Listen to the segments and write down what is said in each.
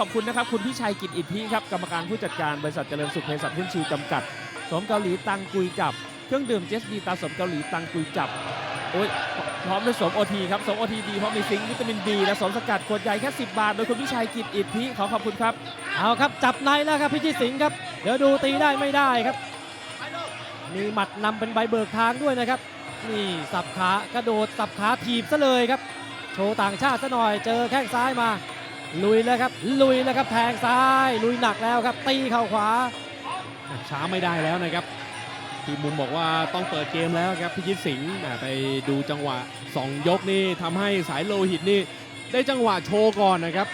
ขอบคุณนะครับ คุณพิชัยกิจอิทธิครับกรรมการผู้จัดการบริษัทเจริญสุขเภสัชหุ้นชิวจำกัด สมเกาหลีตังกุยจับ เครื่องดื่มเจสดีตาสมเกาหลีตังกุยจับโอ้ยพร้อมด้วยสมโอทีครับสมโอทีดีเพราะมีซิงค์วิตามินดีและสมสกัดขวดใหญ่แค่ 10 บาท โดยคุณพิชัยกิจอิทธิขอขอบคุณครับเอาครับจับในแล้วครับพิชิตสิงห์ครับเดี๋ยวดูตีได้ไม่ได้ครับ มีหมัดนำเป็นใบเบิกทางด้วยนะครับ นี่สับขากระโดดสับขาถีบซะเลยครับ โชว์ต่างชาติซะหน่อยเจอแข้งซ้ายมา ลุยแล้วครับ ลุยแล้วครับแทงซ้าย ลุยหนักแล้วครับ ตีเข่าขวา ช้าไม่ได้แล้วนะครับ ทีมมุมบอกว่าต้องเปิดเกมแล้วครับพิชิตสิงห์ไปดูจังหวะ 2 ยกนี่ทำให้สายโลหิตนี่ได้จังหวะโชว์ก่อนนะครับ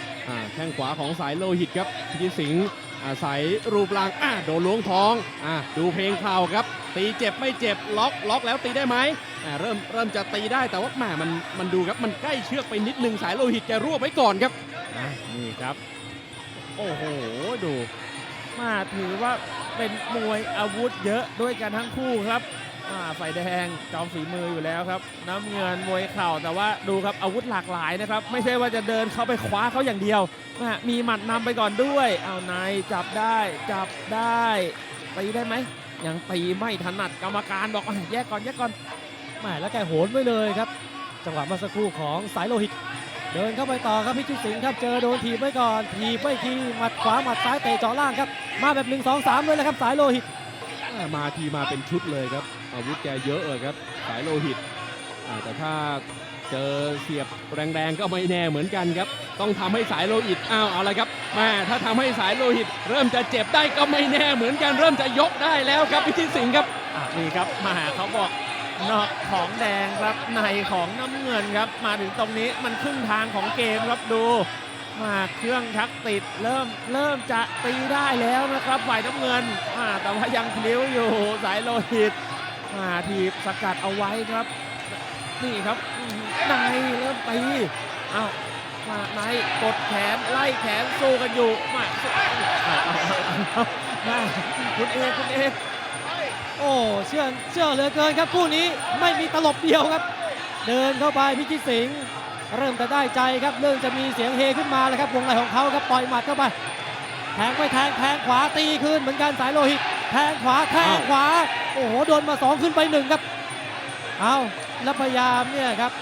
แข้งขวาของสายโลหิตครับพิชิตสิงห์ อาศัยรูปร่างอ่าโดนล้วงท้องอ่าดูเพลงเข่าครับ ตีเจ็บไม่เจ็บล็อกล็อกแล้วตีได้ไหมอ่าเริ่มเริ่มจะตีได้แต่ว่าแหมมันมันดูครับมันใกล้เชือกไปนิดนึงสายโลหิตแกรั่วไว้ก่อนครับอะนี่ครับ โอ้โหดูมาถือว่าเป็นมวยอาวุธเยอะด้วยกันทั้งคู่ครับ ฝ่ายแดงจอมฝีมืออยู่แล้วครับ น้ำเงินมวยเข่าแต่ว่าดูครับอาวุธหลากหลายนะครับ ไม่ใช่ว่าจะเดินเข้าไปคว้าเขาอย่างเดียวอะมีหมัดนำไปก่อนด้วย เอานายจับได้จับได้ตีได้ไหมยังตีไม่ถนัดกรรมการบอกอะแยกก่อนแยกก่อนแหมแล้วแกโหนไว้เลยครับ จังหวะเมื่อสักครู่ของสายโลหิต เดินเข้าไปต่อครับพิชิตสิงห์ครับเจอโดนถีบไว้ก่อนถีบไม่ทีหมัดขวาหมัดซ้ายเตะจาะล่างครับมาแบบ1 2 3เลยนะครับสายโลหิต มาทีมาเป็นชุดเลยครับ อาวุธแกเยอะเลยครับ สายโลหิต แต่ถ้าเจอเสียบแรงๆก็ไม่แน่เหมือนกันครับ ต้องทำให้สายโลหิตอ้าวเอาละครับม่ถ้าทำให้สายโลหิต เริ่มจะเจ็บได้ก็ไม่แน่เหมือนกัน เริ่มจะยกได้แล้วครับพิชิตสิงห์ครับนี่ครับมาเขาบอกนอกของแดงครับในของน้ำเงินครับ มาถึงตรงนี้มันครึ่งทางของเกมครับดู มาเครื่องชักติดเริ่มเริ่มจะตีได้แล้วนะครับฝ่ายน้ำเงินอ่าแต่ว่ายังพลิ้วอยู่สายโลหิตมาทีบสกัดเอาไว้ครับ นี่ครับนายเริ่มตีอ้าวมานายกดแขนไล่แขนสู้กันอยู่มาสู้มาคุณเอกคุณเอกโอ้เชื่อเชื่อเหลือเกินครับคู่นี้ไม่มีตลบเดียวครับ เดินเข้าไปพิชิตสิงห์ เริ่มจะได้ใจครับเริ่มจะมีเสียงเฮขึ้นมาแล้วครับวงในของเขาครับปล่อยหมัดเข้าไปแทงไปแทงแทงขวาตีคืนเหมือนกันสายโลหิต แทงขวาแทงขวา โอ้โหโดนมาสองขึ้นไปหนึ่งครับเอาแล้วพยายามเนี่ยครับ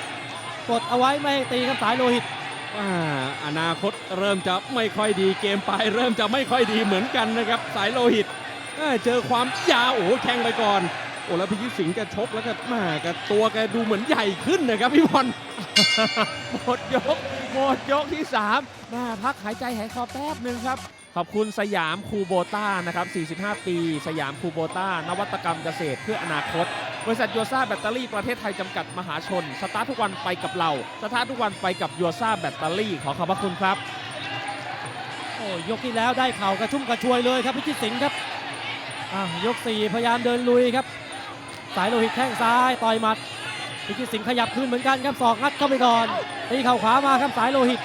กดเอาไว้ไม่ให้ตีครับสายโลหิตอ่าอนาคตเริ่มจะไม่ค่อยดีเกมไปเริ่มจะไม่ค่อยดีเหมือนกันนะครับ สายโลหิตเจอความยาวโอ้แข่งไปก่อนโอ้แล้วพิชิตสิงห์แกชกแล้วก็ม่แกตัวแกดูเหมือนใหญ่ขึ้นนะครับพี่บอล หมดยก หมดยกที่3มาพักหายใจหายคอแป๊บหนึ่งครับ ขอบคุณสยามคูโบต้านะครับ 45 ปี สยามคูโบต้า นวัตกรรมเกษตรเพื่ออนาคต บริษัทยูซ่าแบตเตอรี่ประเทศไทยจำกัดมหาชน สตาร์ททุกวันไปกับเรา สตาร์ททุกวันไปกับยูซ่าแบตเตอรี่ ขอขอบพระคุณครับ โอ้ยกที่แล้วได้เข่ากระชุ่มกระชวยเลยครับพิชิตสิงห์ครับอ้ายก 4 พยายามเดินลุยครับ สายโลหิตแข้งซ้ายต่อยหมัด พิชิตสิงห์ขยับคืนเหมือนกันครับศอกงัดเข้าไปก่อนตีเข่าขวามาครับสายโลหิต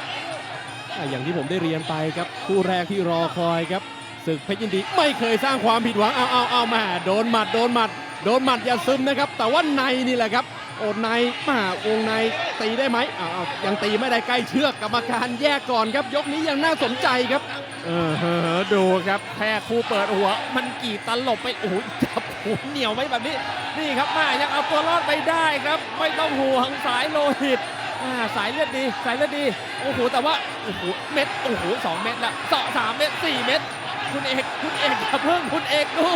อะอย่างที่ผมได้เรียนไปครับคู่แรกที่รอคอยครับศึกเพชรยินดีไม่เคยสร้างความผิดหวังเอาเอาเอาแม่โดนหมัดโดนหมัด โดนหมัดอย่าซึมนะครับ แต่ว่าในนี่แหละครับโอ้ในมาวงในตีได้ไหมเอาเอายังตีไม่ได้ใกล้เชือกกรรมการแยกก่อนครับ ยกนี้ยังน่าสนใจครับ เออเฮ้อดูครับแค่คู่เปิดหัว มันกี่ตลบไปโอ้โหจับ หูเหนียวไว้แบบนี้ นี่ครับมายังเอาตัวรอดไปได้ครับ ไม่ต้องห่วงสายโลหิตอ่าสายเลือดดีสายเลือดดีโอ้โหแต่ว่าโอ้โหเม็ดโอ้โหสองเม็ดละสองสามเม็ดสี่เม็ดคุณเอกคุณเอกอย่าเพิ่งคุณเอกดู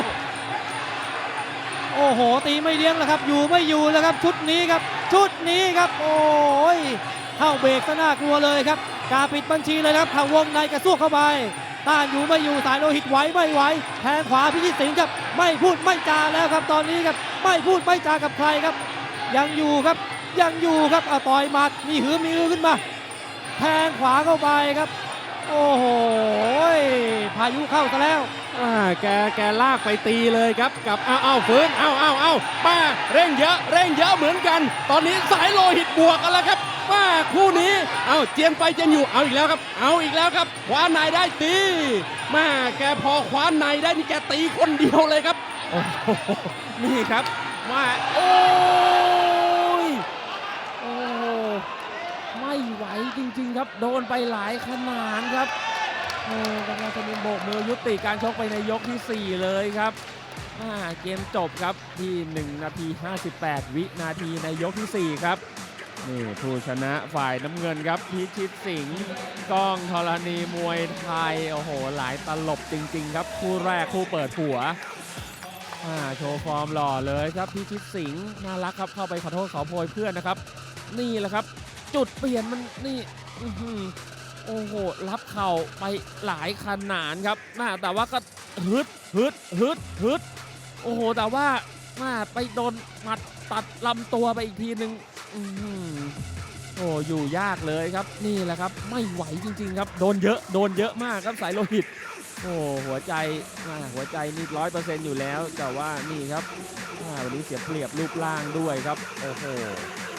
โอ้โห ตีไม่เลี้ยงแล้วครับ อยู่ไม่อยู่แล้วครับชุดนี้ครับ ชุดนี้ครับ โอ้ยเข้าเบรกซะน่ากลัวเลยครับ กาปิดบัญชีเลยครับทางวงในกระซวกเข้าไป ต้านอยู่ไม่อยู่สายโลหิตไหวไม่ไหวแทงขวาพิชิตสิงห์ครับ ไม่พูดไม่จาแล้วครับตอนนี้ครับไม่พูดไม่จากับใครครับ ยังอยู่ครับยังอยู่ครับเอาต่อยหมัดมีหือมีอือขึ้นมา แทงขวาเข้าไปครับ โอ้โหพายุเข้าซะแล้ว อ่าแกแกลากไปตีเลยครับกับอ้าวอ้าวฟื้นอ้าวอ้าวอ้าวป้าเร่งเยอะเร่งเยอะเหมือนกัน ตอนนี้สายโลหิตบวกกันแล้วครับป้าคู่นี้เอาเจียนไปเจียนอยู่เอาอีกแล้วครับ เอาอีกแล้วครับคว้าในได้ตีแม่แกพอคว้าในได้นี่แกตีคนเดียวเลยครับโอ้โหนี่ครับว่าโอ้ยโอ้ไม่ไหวจริง ๆ ครับโดนไปหลายขนาดครับ โอ้กำลังจะมีโบกมือยุติการชกไปในยกทีสี่ 4 เลยครับเกมจบครับที่ 1 นาที 58 วินาทีในยกทีสี่ 4 ครับนี่ผู้ชนะฝ่ายน้ำเงินครับพิชิตสิงห์ก้องธรณีมวยไทย โอ้โห หลายตลบจริง ๆ ครับคู่แรกคู่เปิดหัวโชว์ฟอร์มหล่อเลยครับพิชิตสิงห์น่ารักครับเข้าไปขอโทษขอโพยเพื่อนนะครับ นี่แหละครับ จุดเปลี่ยนมันนี่ โอ้โห รับเข่าไปหลายขนาดครับน่าแต่ว่าก็ฮึดฮึดฮึดฮึดโอ้โห แต่ว่าน่าไปโดนหมัดตัดลำตัวไปอีกทีหนึ่งอื้อหือโอ้อยู่ยากเลยครับนี่แหละครับ ไม่ไหวจริง ๆ ครับ โดนเยอะโดนเยอะมากครับสายโลหิต โอ้หัวใจหัวใจนี่ร้อยเปอร์เซ็นต์อยู่แล้ว แต่ว่านี่ครับอ่วันนี้เสียเปรียบรูปร่างด้วยครับโอ้โห